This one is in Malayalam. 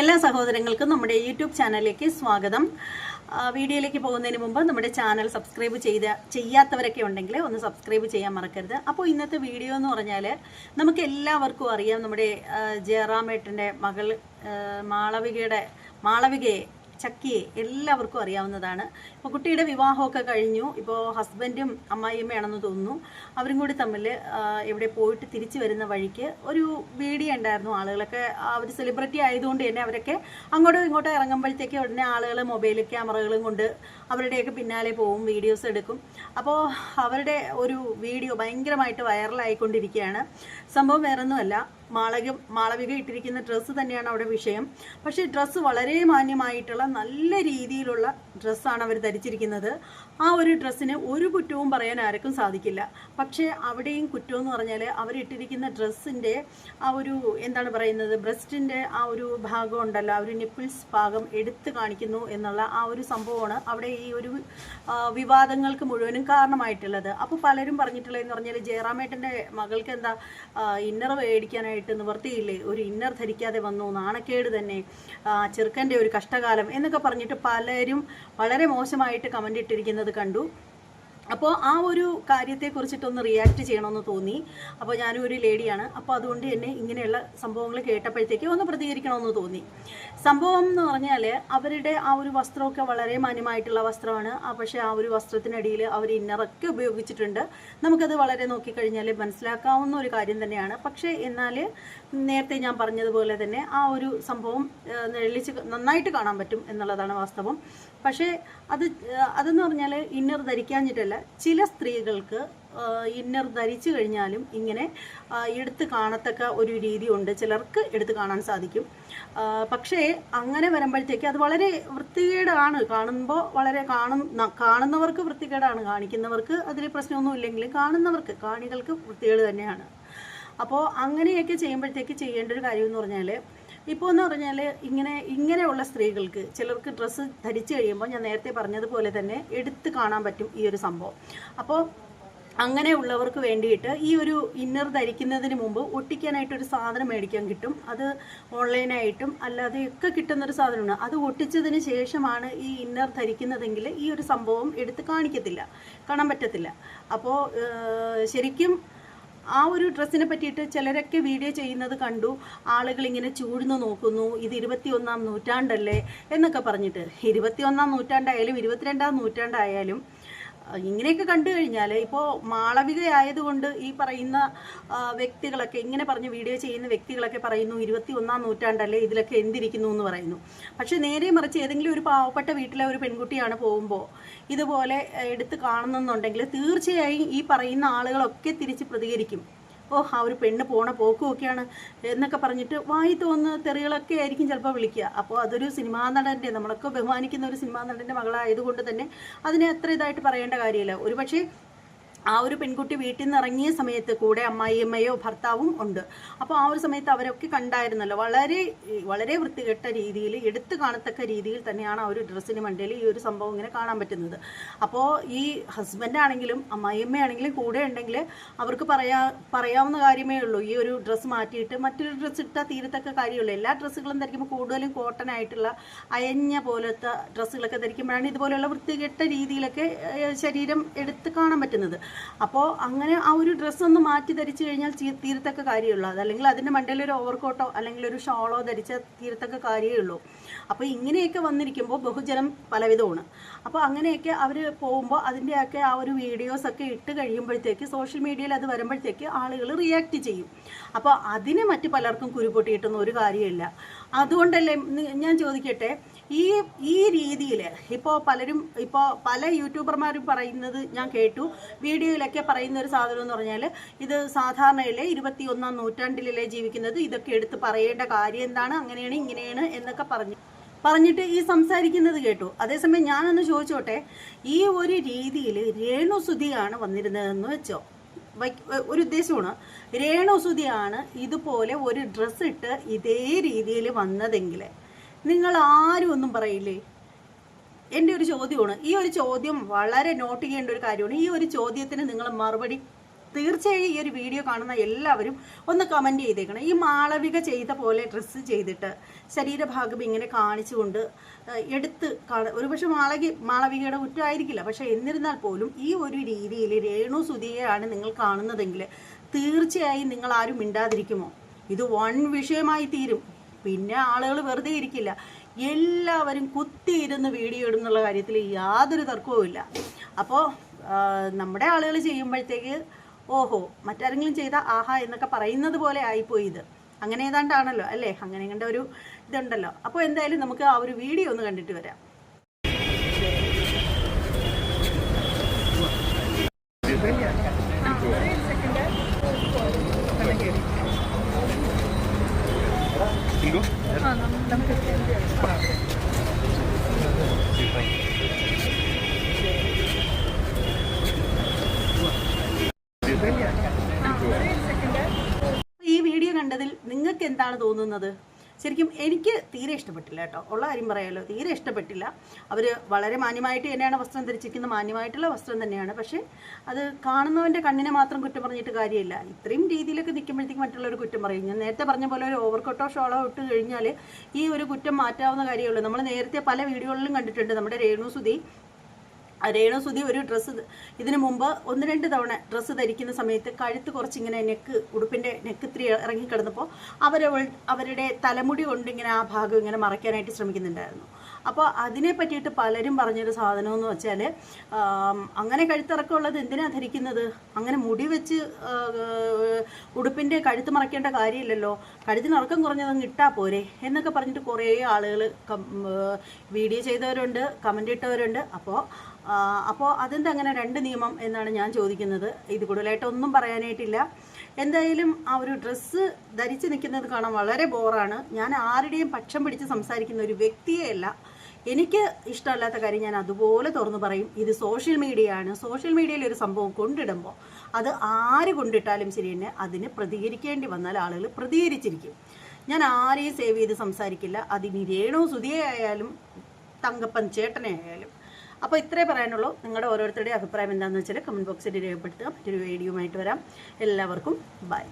എല്ലാ സഹോദരങ്ങൾക്കും നമ്മുടെ യൂട്യൂബ് ചാനലിലേക്ക് സ്വാഗതം. വീഡിയോയിലേക്ക് പോകുന്നതിന് മുമ്പ് നമ്മുടെ ചാനൽ സബ്സ്ക്രൈബ് ചെയ്ത ചെയ്യാത്തവരൊക്കെ ഉണ്ടെങ്കിൽ ഒന്ന് സബ്സ്ക്രൈബ് ചെയ്യാൻ മറക്കരുത്. അപ്പോൾ ഇന്നത്തെ വീഡിയോ എന്ന് പറഞ്ഞാൽ നമുക്ക് എല്ലാവർക്കും അറിയാം നമ്മുടെ ജയറാമേട്ടന്റെ മകൾ മാളവികയുടെ മാളവികയെ ചക്കിയെ എല്ലാവർക്കും അറിയാവുന്നതാണ്. ഇപ്പോൾ കുട്ടിയുടെ വിവാഹമൊക്കെ കഴിഞ്ഞു. ഇപ്പോൾ ഹസ്ബൻഡും അമ്മായിയമ്മയാണെന്ന് തോന്നുന്നു. അവരും കൂടി തമ്മിൽ എവിടെ പോയിട്ട് തിരിച്ചു വരുന്ന വഴിക്ക് ഒരു വീഡിയോ ഉണ്ടായിരുന്നു ആളുകളൊക്കെ. അവർ സെലിബ്രിറ്റി ആയതുകൊണ്ട് തന്നെ അവരൊക്കെ അങ്ങോട്ടും ഇങ്ങോട്ടും ഇറങ്ങുമ്പോഴത്തേക്ക് ഉടനെ ആളുകൾ മൊബൈൽ ക്യാമറകളും കൊണ്ട് അവരുടെയൊക്കെ പിന്നാലെ പോവും വീഡിയോസ് എടുക്കും. അപ്പോൾ അവരുടെ ഒരു വീഡിയോ ഭയങ്കരമായിട്ട് വൈറലായിക്കൊണ്ടിരിക്കുകയാണ് സംഭവം വേറൊന്നുമല്ല. മാളക മാളവിക ഇട്ടിരിക്കുന്ന ഡ്രസ്സ് തന്നെയാണ് അവിടെ വിഷയം. പക്ഷേ ഡ്രസ്സ് വളരെ മാന്യമായിട്ടുള്ള നല്ല രീതിയിലുള്ള ഡ്രസ്സാണ് അവർ ധരിച്ചിരിക്കുന്നത്. ആ ഒരു ഡ്രസ്സിന് ഒരു കുറ്റവും പറയാൻ ആർക്കും സാധിക്കില്ല. പക്ഷേ അവിടെയും കുറ്റം എന്ന് പറഞ്ഞാൽ അവരിട്ടിരിക്കുന്ന ഡ്രസ്സിന്റെ ആ ഒരു എന്താണ് പറയുന്നത്? ബ്രസ്റ്റിന്റെ ആ ഒരു ഭാഗം ഉണ്ടല്ലോ ആ ഒരു നിപ്പിൾസ് ഭാഗം എടുത്തു കാണിക്കുന്നു എന്നുള്ള ആ ഒരു സംഭവമാണ് അവിടെ ഈ ഒരു വിവാദങ്ങൾക്ക് മുഴുവനും കാരണമായിട്ടുള്ളത്. അപ്പോൾ പലരും പറഞ്ഞിട്ടുള്ളതെന്ന് പറഞ്ഞാൽ ജയറാമേട്ടന്റെ മകൾക്ക് എന്താ ഇന്നർ മേടിക്കാനായിട്ട് നിവർത്തിയില്ലേ? ഒരു ഇന്നർ ധരിക്കാതെ വന്നു നാണക്കേട് തന്നെ ചെറുക്കന്റെ ഒരു കഷ്ടകാലം എന്നൊക്കെ പറഞ്ഞിട്ട് പലരും വളരെ മോശമായിട്ട് കമന്റ് ഇട്ടിരിക്കുന്നത് കണ്ടു. അപ്പോൾ ആ ഒരു കാര്യത്തെ കുറിച്ചിട്ടൊന്ന് റിയാക്ട് ചെയ്യണമെന്ന് തോന്നി. അപ്പോൾ ഞാനും ഒരു ലേഡിയാണ്. അപ്പോൾ അതുകൊണ്ട് തന്നെ ഇങ്ങനെയുള്ള സംഭവങ്ങൾ കേട്ടപ്പോഴത്തേക്ക് ഒന്ന് പ്രതികരിക്കണമെന്ന് തോന്നി. സംഭവം എന്ന് പറഞ്ഞാൽ അവരുടെ ആ ഒരു വസ്ത്രമൊക്കെ വളരെ മാന്യമായിട്ടുള്ള വസ്ത്രമാണ്. പക്ഷേ ആ ഒരു വസ്ത്രത്തിനടിയിൽ അവർ ഇന്നറൊക്കെ ഉപയോഗിച്ചിട്ടുണ്ട്. നമുക്കത് വളരെ നോക്കിക്കഴിഞ്ഞാൽ മനസ്സിലാക്കാവുന്ന ഒരു കാര്യം തന്നെയാണ്. പക്ഷേ എന്നാൽ നേരത്തെ ഞാൻ പറഞ്ഞതുപോലെ തന്നെ ആ ഒരു സംഭവം നിഴലിച്ച് നന്നായിട്ട് കാണാൻ പറ്റും എന്നുള്ളതാണ് വാസ്തവം. പക്ഷേ അത് അതെന്ന് പറഞ്ഞാൽ ഇന്നർ ധരിക്കാഞ്ഞിട്ടല്ല. ചില സ്ത്രീകൾക്ക് ഇന്നർ ധരിച്ചു കഴിഞ്ഞാലും ഇങ്ങനെ എടുത്ത് കാണത്തക്ക ഒരു രീതിയുണ്ട്. ചിലർക്ക് എടുത്ത് കാണാൻ സാധിക്കും. പക്ഷേ അങ്ങനെ വരുമ്പോഴത്തേക്ക് അത് വളരെ വൃത്തികേടാണ്. കാണുമ്പോൾ വളരെ കാണുന്ന കാണുന്നവർക്ക് വൃത്തികേടാണ്. കാണിക്കുന്നവർക്ക് അതിൽ പ്രശ്നമൊന്നും ഇല്ലെങ്കിലും കാണുന്നവർക്ക് കാണികൾക്ക് വൃത്തികേട് തന്നെയാണ്. അപ്പോൾ അങ്ങനെയൊക്കെ ചെയ്യുമ്പോഴത്തേക്ക് ചെയ്യേണ്ട ഒരു കാര്യം എന്ന് പറഞ്ഞാൽ ഇപ്പോൾ എന്ന് പറഞ്ഞാൽ ഇങ്ങനെ ഇങ്ങനെയുള്ള സ്ത്രീകൾക്ക് ചിലർക്ക് ഡ്രസ്സ് ധരിച്ചു കഴിയുമ്പോൾ ഞാൻ നേരത്തെ പറഞ്ഞതുപോലെ തന്നെ എടുത്ത് കാണാൻ പറ്റും ഈ ഒരു സംഭവം. അപ്പോൾ അങ്ങനെയുള്ളവർക്ക് വേണ്ടിയിട്ട് ഈ ഒരു ഇന്നർ ധരിക്കുന്നതിന് മുമ്പ് ഒട്ടിക്കാനായിട്ട് ഒരു സാധനം മേടിക്കാൻ കിട്ടും. അത് ഓൺലൈനായിട്ടും അല്ലാതെയൊക്കെ കിട്ടുന്നൊരു സാധനമാണ്. അത് ഒട്ടിച്ചതിന് ശേഷമാണ് ഈ ഇന്നർ ധരിക്കുന്നതെങ്കിൽ ഈ ഒരു സംഭവം എടുത്ത് കാണിക്കത്തില്ല. കാണാൻ പറ്റത്തില്ല. അപ്പോൾ ശരിക്കും ആ ഒരു ഡ്രസ്സിനെ പറ്റിയിട്ട് ചിലരൊക്കെ വീഡിയോ ചെയ്യുന്നത് കണ്ടു. ആളുകൾ ഇങ്ങനെ ചൂഴ്ന്നു നോക്കുന്നു. ഇത് ഇരുപത്തിയൊന്നാം നൂറ്റാണ്ടല്ലേ എന്നൊക്കെ പറഞ്ഞിട്ട്. ഇരുപത്തിയൊന്നാം നൂറ്റാണ്ടായാലും ഇരുപത്തിരണ്ടാം നൂറ്റാണ്ടായാലും ഇങ്ങനെയൊക്കെ കണ്ടു കഴിഞ്ഞാൽ ഇപ്പോൾ മാളവിക ആയതുകൊണ്ട് ഈ പറയുന്ന വ്യക്തികളൊക്കെ ഇങ്ങനെ പറഞ്ഞ് വീഡിയോ ചെയ്യുന്ന വ്യക്തികളൊക്കെ പറയുന്നു ഇരുപത്തി ഒന്നാം നൂറ്റാണ്ടല്ലേ ഇതിലൊക്കെ എന്തിരിക്കുന്നു എന്ന് പറയുന്നു. പക്ഷെ നേരെ മറിച്ച് ഏതെങ്കിലും ഒരു പാവപ്പെട്ട വീട്ടിലെ ഒരു പെൺകുട്ടിയാണ് പോകുമ്പോൾ ഇതുപോലെ എടുത്ത് കാണുന്നുണ്ടെങ്കിൽ തീർച്ചയായും ഈ പറയുന്ന ആളുകളൊക്കെ തിരിച്ച് പ്രതികരിക്കും. ഓ ആ ഒരു പെണ്ണ് പോണ പോക്കുമൊക്കെയാണ് എന്നൊക്കെ പറഞ്ഞിട്ട് വായി തോന്നുന്ന തെറികളൊക്കെ ആയിരിക്കും ചിലപ്പോൾ വിളിക്കുക. അപ്പോൾ അതൊരു സിനിമാ നടന്റെ നമ്മളൊക്കെ ബഹുമാനിക്കുന്ന ഒരു സിനിമാ നടന്റെ മകളായതുകൊണ്ട് തന്നെ അതിനെ അത്ര ഇതായിട്ട് പറയേണ്ട കാര്യമില്ല. ഒരുപക്ഷെ ആ ഒരു പെൺകുട്ടി വീട്ടിൽ നിന്ന് ഇറങ്ങിയ സമയത്ത് കൂടെ അമ്മായിയമ്മയോ ഭർത്താവും ഉണ്ട്. അപ്പോൾ ആ ഒരു സമയത്ത് അവരൊക്കെ കണ്ടായിരുന്നല്ലോ. വളരെ വളരെ വൃത്തികെട്ട രീതിയിൽ എടുത്തു കാണത്തക്ക രീതിയിൽ തന്നെയാണ് ആ ഒരു ഡ്രസ്സിന് മണ്ടയിൽ ഈ ഒരു സംഭവം ഇങ്ങനെ കാണാൻ പറ്റുന്നത്. അപ്പോൾ ഈ ഹസ്ബൻഡ് ആണെങ്കിലും അമ്മായിയമ്മയാണെങ്കിലും കൂടെ ഉണ്ടെങ്കിൽ അവർക്ക് പറയാ പറയാവുന്ന കാര്യമേ ഉള്ളൂ. ഈ ഒരു ഡ്രസ്സ് മാറ്റിയിട്ട് മറ്റൊരു ഡ്രസ്സ് ഇട്ടാൽ തീരത്തക്ക കാര്യമുള്ളൂ. എല്ലാ ഡ്രസ്സുകളും ധരിക്കുമ്പോൾ കൂടുതലും കോട്ടൺ ആയിട്ടുള്ള അയഞ്ഞ പോലത്തെ ഡ്രസ്സുകളൊക്കെ ധരിക്കുമ്പോഴാണ് ഇതുപോലെയുള്ള വൃത്തികെട്ട രീതിയിലൊക്കെ ശരീരം എടുത്ത് കാണാൻ പറ്റുന്നത്. അപ്പോൾ അങ്ങനെ ആ ഒരു ഡ്രസ്സൊന്ന് മാറ്റി ധരിച്ചു കഴിഞ്ഞാൽ തീരത്തക്ക കാര്യമുള്ളൂ അതല്ലെങ്കിൽ അതിന്റെ മണ്ടയിൽ ഒരു ഓവർകോട്ടോ അല്ലെങ്കിൽ ഒരു ഷോളോ ധരിച്ച തീരത്തക്ക കാര്യമേ ഉള്ളൂ അപ്പോൾ ഇങ്ങനെയൊക്കെ വന്നിരിക്കുമ്പോൾ ബഹുജനം പലവിധമാണ്. അപ്പോൾ അങ്ങനെയൊക്കെ അവർ പോകുമ്പോൾ അതിന്റെയൊക്കെ ആ ഒരു വീഡിയോസൊക്കെ ഇട്ട് കഴിയുമ്പോഴത്തേക്ക് സോഷ്യൽ മീഡിയയിൽ അത് വരുമ്പോഴത്തേക്ക് ആളുകൾ റിയാക്ട് ചെയ്യും. അപ്പോൾ അതിന് മറ്റു പലർക്കും കുരുപൊട്ടിയിട്ടൊന്നും ഒരു കാര്യമില്ല. അതുകൊണ്ടല്ലേ ഞാൻ ചോദിക്കട്ടെ ഈ ഈ രീതിയിൽ ഇപ്പോൾ പലരും ഇപ്പോൾ പല യൂട്യൂബർമാരും പറയുന്നത് ഞാൻ കേട്ടു. വീഡിയോയിലൊക്കെ പറയുന്ന ഒരു സാധനം എന്ന് പറഞ്ഞാൽ ഇത് സാധാരണയിലെ ഇരുപത്തി ഒന്നാം നൂറ്റാണ്ടിലല്ലേ ജീവിക്കുന്നത്. ഇതൊക്കെ എടുത്ത് പറയേണ്ട കാര്യം എന്താണ്? അങ്ങനെയാണ് ഇങ്ങനെയാണ് എന്നൊക്കെ പറഞ്ഞു. പറഞ്ഞിട്ട് ഈ സംസാരിക്കുന്നത് കേട്ടു. അതേസമയം ഞാനൊന്ന് ചോദിച്ചോട്ടെ ഈ ഒരു രീതിയിൽ രേണുസുതിയാണ് വന്നിരുന്നതെന്ന് വെച്ചോ? ഒരു ഉദ്ദേശമാണ് രേണുസുതിയാണ് ഇതുപോലെ ഒരു ഡ്രസ്സ് ഇട്ട് ഇതേ രീതിയിൽ വന്നതെങ്കിൽ നിങ്ങൾ ആരും ഒന്നും പറയില്ലേ? എന്റെ ഒരു ചോദ്യമാണ്. ഈ ഒരു ചോദ്യം വളരെ നോട്ട് ചെയ്യേണ്ട ഒരു കാര്യമാണ്. ഈ ഒരു ചോദ്യത്തിന് നിങ്ങൾ മറുപടി തീർച്ചയായും ഈ ഒരു വീഡിയോ കാണുന്ന എല്ലാവരും ഒന്ന് കമന്റ് ചെയ്തേക്കണം. ഈ മാളവിക ചെയ്ത പോലെ ഡ്രസ്സ് ചെയ്തിട്ട് ശരീരഭാഗം ഇങ്ങനെ കാണിച്ചുകൊണ്ട് എടുത്ത് കാണ ഒരുപക്ഷെ മാളവിക മാളവികയുടെ കുറ്റമായിരിക്കില്ല. പക്ഷേ എന്നിരുന്നാൽ പോലും ഈ ഒരു രീതിയിൽ രേണു സുധിയെയാണ് നിങ്ങൾ കാണുന്നതെങ്കിൽ തീർച്ചയായും നിങ്ങൾ ആരും മിണ്ടാതിരിക്കുമോ? ഇത് വൺ വിഷയമായി തീരും. പിന്നെ ആളുകൾ വെറുതെ ഇരിക്കില്ല. എല്ലാവരും കുത്തിയിരുന്ന് വീഡിയോ ഇടുന്നുള്ള കാര്യത്തിൽ യാതൊരു തർക്കവുമില്ല. അപ്പോൾ നമ്മുടെ ആളുകൾ ചെയ്യുമ്പോഴത്തേക്ക് ഓഹോ മറ്റാരെങ്കിലും ചെയ്ത ആഹാ എന്നൊക്കെ പറയുന്നത് പോലെ ആയിപ്പോയി ഇത്. അങ്ങനെ ഏതാണ്ടാണല്ലോ അല്ലേ? അങ്ങനെ കണ്ട ഒരു ഇതുണ്ടല്ലോ. അപ്പോൾ എന്തായാലും നമുക്ക് ആ ഒരു വീഡിയോ ഒന്ന് കണ്ടിട്ട് വരാം. എന്താണ് തോന്നുന്നത്? ശരിക്കും എനിക്ക് തീരെ ഇഷ്ടപ്പെട്ടില്ല കേട്ടോ. ഉള്ള കാര്യം പറയാമല്ലോ തീരെ ഇഷ്ടപ്പെട്ടില്ല. അവർ വളരെ മാന്യമായിട്ട് തന്നെയാണ് വസ്ത്രം ധരിച്ചിരിക്കുന്നത്. മാന്യമായിട്ടുള്ള വസ്ത്രം തന്നെയാണ്. പക്ഷേ അത് കാണുന്നവന്റെ കണ്ണിനെ മാത്രം കുറ്റം പറഞ്ഞിട്ട് കാര്യമില്ല. ഇത്രയും രീതിയിലൊക്കെ നിൽക്കുമ്പോഴത്തേക്ക് മറ്റുള്ളവർ കുറ്റം പറയും. ഞാൻ നേരത്തെ പറഞ്ഞ പോലെ ഒരു ഓവർകോട്ടോ ഷോളോ ഇട്ട് കഴിഞ്ഞാൽ ഈ ഒരു കുറ്റം മാറ്റാവുന്ന കാര്യമുള്ളൂ നമ്മൾ നേരത്തെ പല വീഡിയോകളിലും കണ്ടിട്ടുണ്ട്. നമ്മുടെ രേണു സുധി ആ രേണു സുധി ഒരു ഡ്രസ്സ് ഇതിനു മുമ്പ് ഒന്ന് രണ്ട് തവണ ഡ്രസ്സ് ധരിക്കുന്ന സമയത്ത് കഴുത്ത് കുറച്ചിങ്ങനെ നെക്ക് ഉടുപ്പിന്റെ നെക്ക് ഇത്തിരി ഇറങ്ങിക്കിടന്നപ്പോൾ അവരവൾ അവരുടെ തലമുടി കൊണ്ട് ഇങ്ങനെ ആ ഭാഗം ഇങ്ങനെ മറയ്ക്കാനായിട്ട് ശ്രമിക്കുന്നുണ്ടായിരുന്നു. അപ്പോൾ അതിനെ പറ്റിയിട്ട് പലരും പറഞ്ഞൊരു സാധനമെന്ന് വെച്ചാൽ അങ്ങനെ കഴുത്തിറക്കമുള്ളത് എന്തിനാ ധരിക്കുന്നത്? അങ്ങനെ മുടി വെച്ച് ഉടുപ്പിന്റെ കഴുത്ത് മറക്കേണ്ട കാര്യമില്ലല്ലോ. കഴുത്തിന് ഇറക്കം കുറഞ്ഞതങ്ങ് ഇട്ടാൽ പോരെ എന്നൊക്കെ പറഞ്ഞിട്ട് കുറേ ആളുകൾ വീഡിയോ ചെയ്തവരുണ്ട് കമന്റ് ഇട്ടവരുണ്ട്. അപ്പോൾ അപ്പോൾ അതെന്താ അങ്ങനെ രണ്ട് നിയമം എന്നാണ് ഞാൻ ചോദിക്കുന്നത്. ഇത് കൂടുതലായിട്ടൊന്നും പറയാനായിട്ടില്ല. എന്തായാലും ആ ഒരു ഡ്രസ്സ് ധരിച്ച് നിൽക്കുന്നത് കാണാൻ വളരെ ബോറാണ് ഞാൻ ആരുടെയും പക്ഷം പിടിച്ച് സംസാരിക്കുന്ന ഒരു വ്യക്തിയെയല്ല എനിക്ക് ഇഷ്ടമല്ലാത്ത കാര്യം ഞാൻ അതുപോലെ തുറന്നു പറയും. ഇത് സോഷ്യൽ മീഡിയ ആണ്. സോഷ്യൽ മീഡിയയിൽ ഒരു സംഭവം കൊണ്ടിടുമ്പോൾ അത് ആര് കൊണ്ടിട്ടാലും ശരി തന്നെ അതിന് പ്രതികരിക്കേണ്ടി വന്നാൽ ആളുകൾ പ്രതികരിച്ചിരിക്കും. ഞാൻ ആരെയും സേവ് ചെയ്ത് സംസാരിക്കില്ല. അതിനി രേണു സുധിയെ ആയാലും തങ്കപ്പൻ ചേട്ടനെ ആയാലും. അപ്പോൾ ഇത്രേ പറയാനുള്ളൂ. നിങ്ങളുടെ ഓരോരുത്തരുടെയും അഭിപ്രായം എന്താണെന്ന് വെച്ചാൽ കമന്റ് ബോക്സിൽ രേഖപ്പെടുത്തുക. മറ്റൊരു ആയിട്ട് വരാം. എല്ലാവർക്കും ബൈ